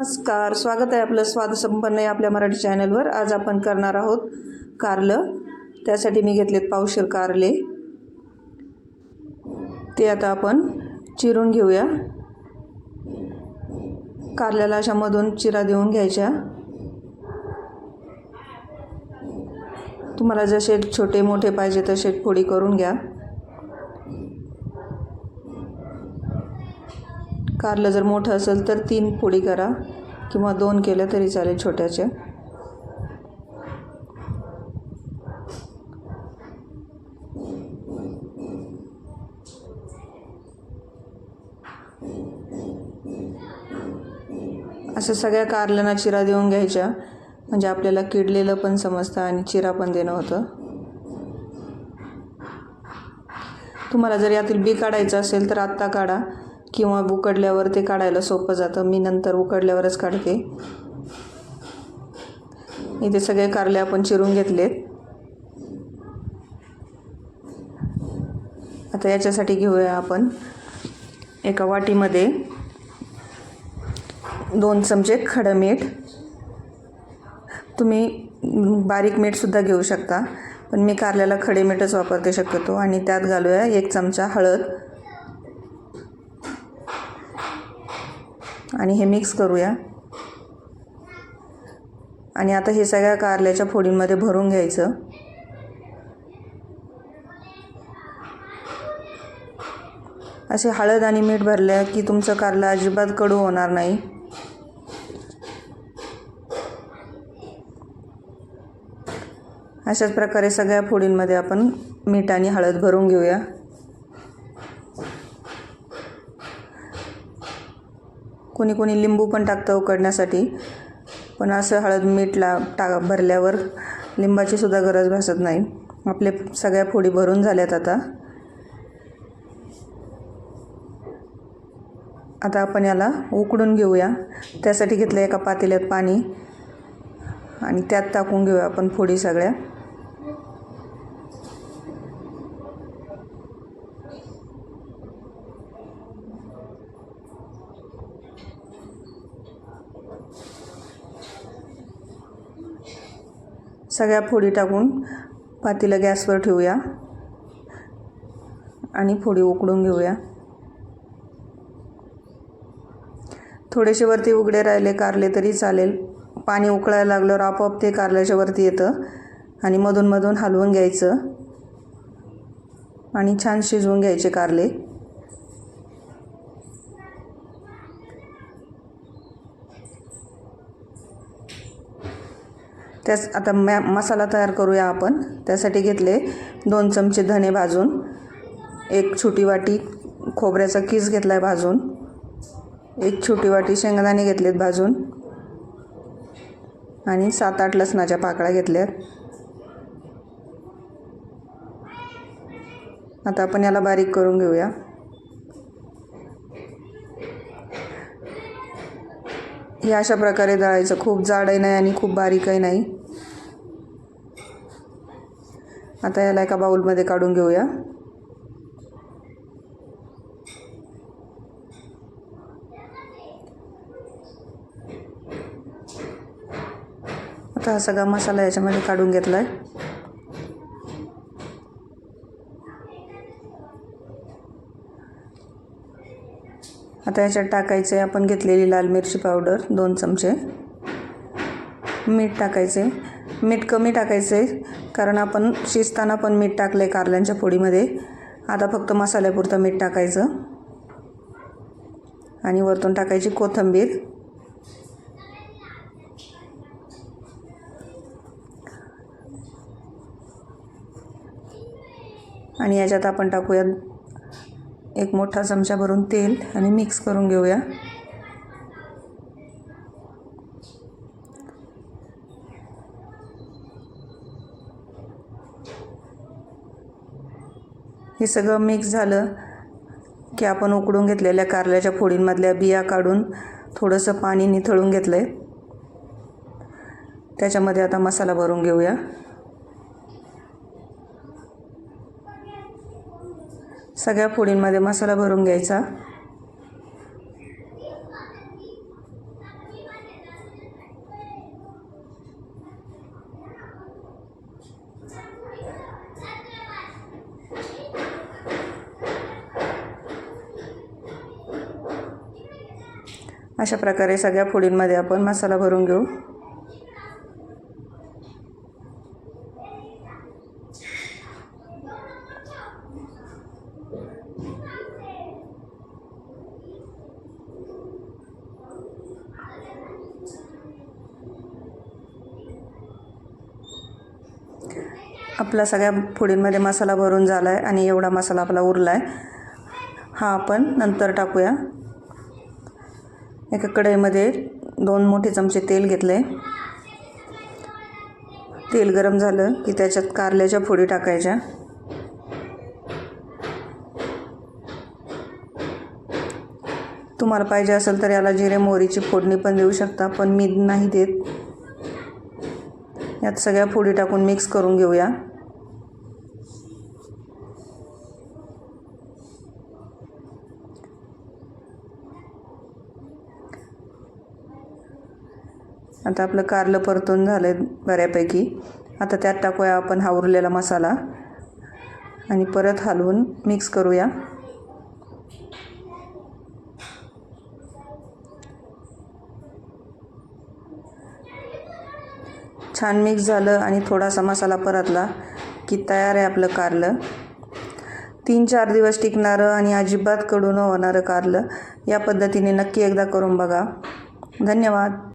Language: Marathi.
नमस्कार स्वागत आहे आपलं स्वाद संपन्न आहे आपल्या मराठी चॅनलवर. आज आपण करणार आहोत कारलं. त्यासाठी मी घेतलेत पावशेर कारले. ते आता आपण चिरून घेऊया. कारल्याला अशा मधून चिरा देऊन घ्यायच्या. तुम्हाला जसे छोटे मोठे पाहिजे तसे फोडी करून घ्या. कारलं जर मोठं असेल तर तीन फोडी करा किंवा दोन केल्या तरी चालेल छोट्याच्या असं सगळ्या कारल्यांना चिरा देऊन घ्यायच्या. म्हणजे आपल्याला किडलेलं पण समजतं आणि चिरा पण देणं होतं. तुम्हाला जर यातील बी काढायचं असेल तर आत्ता काढा. किंवा उकडल्यावर ते काढायला सोपं जातं. मी नंतर उकडल्यावरच काढते. इथे सगळे कारले आपण चिरून घेतलेत. आता याच्यासाठी घेऊया आपण. एका वाटीमध्ये दोन चमचे खडं मीठ. तुम्ही बारीक मीठसुद्धा घेऊ शकता. पण मी कारल्याला खडे मीठच वापरते शक्यतो. आणि त्यात घालूया एक चमचा हळद. आणि हे मिक्स करूया. आणि आता हे सगळ्या कारल्याच्या फोडींमध्ये भरून घ्यायचं. असे हळद आणि मीठ भरल्या की तुमचं कारलं अजिबात कडू होणार नाही. अशाच प्रकारे सगळ्या फोडींमध्ये आपण मीठ आणि हळद भरून घेऊया. कोणी कोणी लिंबू पण टाकतं उकडण्यासाठी. पण असं हळद मीठ ला टा भरल्यावर लिंबाची सुद्धा गरज भासत नाही. आपले सगळ्या फोडी भरून झाल्यात आता. आता आपण याला उकडून घेऊया. त्यासाठी घेतलं एका पातेल्यात पाणी. आणि त्यात टाकून घेऊया आपण फोडी सगळ्या. सगळ्या फोडी टाकून पातीला गॅसवर ठेवूया. आणि फोडी उकडून घेऊया. थोडेसे वरती उघडे राहिले कारले तरी चालेल. पाणी उकळायला लागल्यावर आपोआप ते कारल्याच्या वरती येतं. आणि मधून मधून हलवून घ्यायचं. आणि छान शिजवून घ्यायचे कारले. त्याच आता मॅ मसाला तयार करूया आपण. त्यासाठी घेतले दोन चमचे धने भाजून एक छोटी वाटी खोबऱ्याचा किस घेतला आहे भाजून एक छोटी वाटी शेंगदाणे घेतलेत भाजून आणि सात आठ लसणाच्या पाकळ्या घेतल्यात. आता आपण याला बारीक करून घेऊया. हे अशा प्रकारे दळायचं. खूप जाडही नाही आणि खूप बारीकही नाही. आता याला एका बाऊलमध्ये काढून घेऊया. आता हा सगळा मसाला याच्यामध्ये काढून घेतला आहे आता याच्यात टाकायचे आपण घेतलेली लाल मिरची पावडर दोन चमचे. मीठ टाकायचे. मीठ कमी टाकायचे कारण आपण शिजताना पण मीठ टाकलं आहे कारल्यांच्या फोडीमध्ये. आता फक्त मसाल्यापुरतं मीठ टाकायचं. आणि वरतून टाकायची कोथिंबीर. आणि याच्यात आपण टाकूयात एक मोठा चमचा भरून तेल आणि मिक्स करून घेऊया. हे सगळं मिक्स झालं की आपण उकडून घेतलेल्या कारल्याच्या फोडींमधल्या बिया काढून थोडंसं पाणी निथळून घेतलं आहे त्याच्यामध्ये आता मसाला भरून घेऊया. सगळ्या फोडींमध्ये मसाला भरून घ्यायचा. अशा प्रकारे सगळ्या फोडींमध्ये आपण मसाला भरून घेऊ. आपला सगळ्या फोडींमध्ये मसाला भरून झाला आहे आणि एवढा मसाला आपला उरला आहे हा आपण नंतर टाकूया. एका कढईमध्ये दोन मोठे चमचे तेल घेतले तेल गरम झालं की त्याच्यात कारल्याच्या फोडी टाकायच्या. तुम्हाला पाहिजे असेल तर याला जिरे मोहरीची फोडणी पण देऊ शकता पण मी नाही देत. यात सगळ्या फोडी टाकून मिक्स करून घेऊया. आता आपलं कारलं परतून झालं आहे बऱ्यापैकी. आता त्यात टाकूया आपण हा उरलेला मसाला. आणि परत हलवून मिक्स करूया. छान मिक्स झालं आणि थोडासा मसाला परतला की तयार आहे आपलं कारलं. तीन चार दिवस टिकणारं आणि अजिबात कडू न होणारं कारलं. या पद्धतीने नक्की एकदा करून बघा. धन्यवाद.